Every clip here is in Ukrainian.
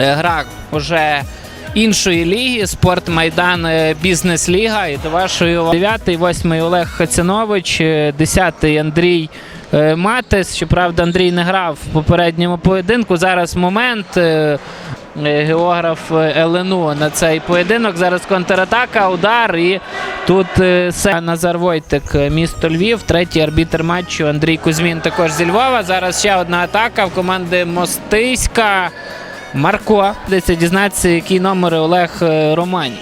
е, гра вже іншої ліги, спортмайдан е, бізнес-ліга. І до вашої уваги 9-й, 8-й Олег Хацянович, 10-й Андрій е, Матес. Щоправда, Андрій не грав в попередньому поєдинку. Зараз момент. е, е, Географ е, ЛНУ на цей поєдинок. Зараз контратака, удар. І тут е, Назар Войтик, е, місто Львів. Третій арбітр матчу Андрій Кузьмін також зі Львова. Зараз ще одна атака в команди Мостиська. Марко. Деться дізнатися, який номер Олег е, Романів.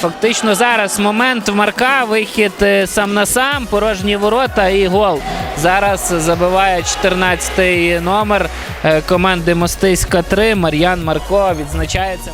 Фактично зараз момент Марка, вихід е, сам на сам, порожні ворота і гол. Зараз забиває 14-й номер е, команди Мостиська 3. Мар'ян Марко відзначається.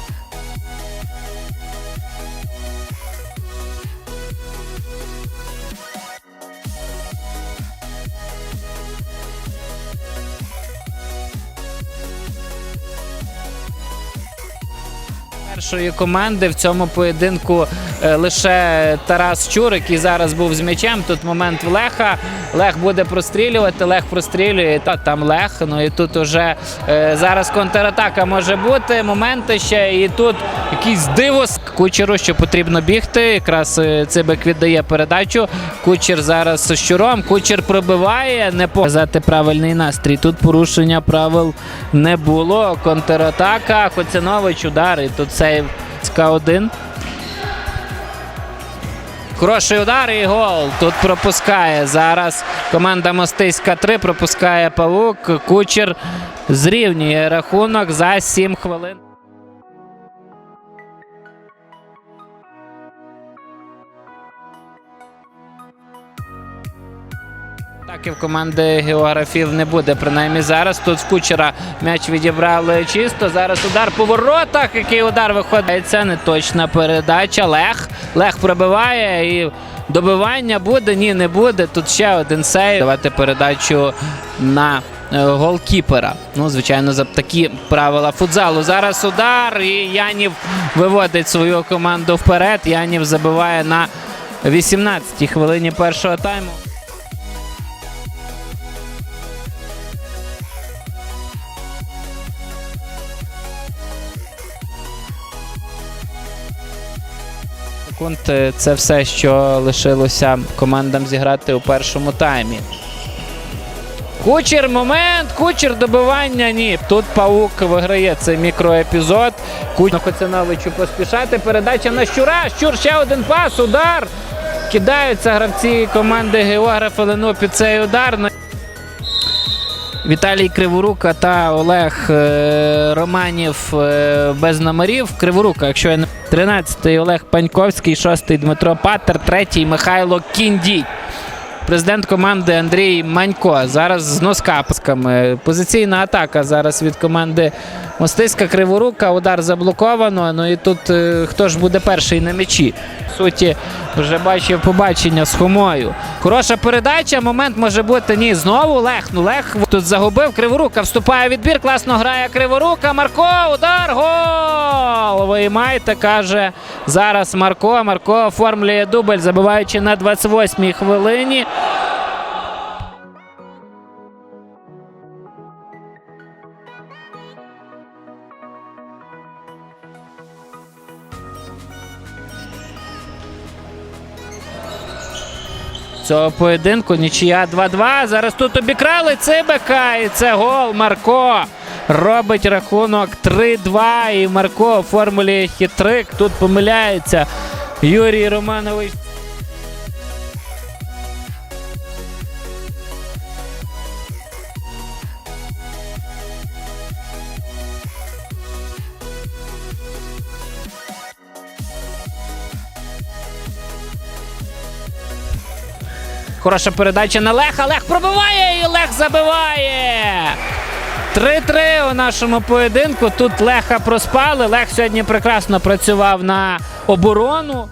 Першої команди в цьому поєдинку е, лише Тарас Чур, який зараз був з м'ячем. Тут момент в Леха. Лех буде прострілювати, Лех прострілює. Та там Лех. Ну і тут уже е, зараз контратака може бути. Моменти ще. І тут якийсь дивос кучеру, що потрібно бігти. Якраз е, Цибик віддає передачу. Кучер зараз з щуром. Кучер пробиває, не показати правильний настрій. Тут порушення правил не було. Контратака. Хоцянович удар. І тут сейв СК-1. Хороший удар і гол. Тут пропускає зараз команда Мостиська 3. Пропускає Павук. Кучер зрівнює рахунок за 7 хвилин. Так і в команди географів не буде. Принаймні зараз тут з кучера м'яч відібрали чисто. Зараз удар по воротах. Який удар виходить? Це не точна передача. Лех. Лех пробиває і добивання буде. Ні, не буде. Тут ще один сейв. Давати передачу на е, голкіпера. Ну, звичайно, за такі правила футзалу. Зараз удар. І Янів виводить свою команду вперед. Янів забиває на 18-й хвилині першого тайму. Секунд. Е, Це все, що лишилося командам зіграти у першому таймі. Кучер, момент, кучер добивання. Ні. Тут паук виграє цей мікроепізод. Кучер Хоцяновичу поспішати. Передача на щура. Щур ще один пас, удар. Кидаються гравці команди географ Лену під цей удар. Віталій Криворука та Олег е, Романів е, без номерів. Криворука, якщо я не 13-й Олег Паньковський, 6-й Дмитро Патер, 3-й Михайло Кіндій. Президент команди Андрій Манько. Зараз з носкапсками. Позиційна атака зараз від команди Мостиська Криворука. Удар заблоковано. Ну і тут е, хто ж буде перший на м'ячі? Суті, вже бачив побачення з Хомою. Хороша передача. Момент може бути. Ні, знову Лех. Ну Лех тут загубив. Криворука вступає в відбір. Класно грає Криворука. Марко. Удар. Гол! Виймайте, каже зараз Марко. Марко оформлює дубль, забиваючи на 28-й хвилині. Цього поєдинку. Нічия 2-2. Зараз тут обікрали Цибика. І це гол. Марко робить рахунок 3-2. І Марко оформлює хитрик. Тут помиляється Юрій Романович. Хороша передача на Леха. Лех пробиває і Лех забиває. 3-3 у нашому поєдинку. Тут Леха проспали. Лех сьогодні прекрасно працював на оборону.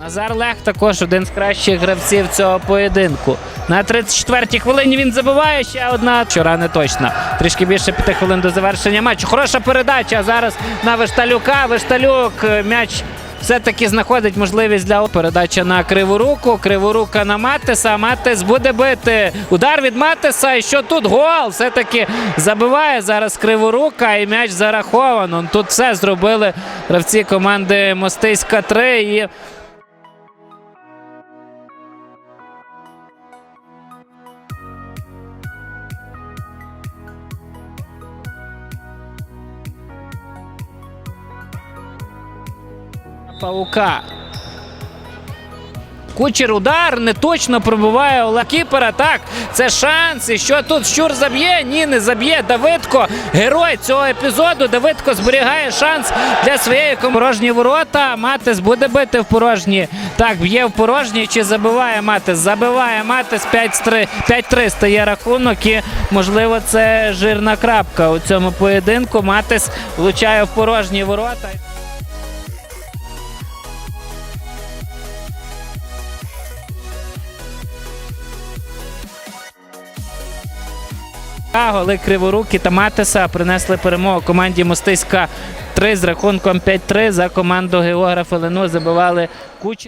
Назар Лех також один з кращих гравців цього поєдинку. На 34-й хвилині він забиває ще одна. Вчора не точно. Трішки більше п'яти хвилин до завершення матчу. Хороша передача зараз на Вешталюка. Вешталюк е, м'яч все-таки знаходить можливість для передача на криву руку. Криворука на Матеса. Матес буде бити. Удар від Матеса. І що тут гол? Все-таки забиває зараз криворука і м'яч зараховано. Тут все зробили гравці команди Мостиська 3. І Паука. Кучер удар не точно пробиває Олег Кіпера. Так, це шанс. І що тут щур заб'є? Ні, не заб'є. Давидко, герой цього епізоду. Давидко зберігає шанс для своєї порожні ворота. Матес буде бити в порожні. Так, б'є в порожні. Чи забиває Матес? Забиває Матес 5-3 5-3 стає рахунок. І можливо це жирна крапка у цьому поєдинку. Матес влучає в порожні ворота. Голи Криворуки та Матеса принесли перемогу команді Мостиська 3 з рахунком 5-3 за команду географа Лену забивали кучу.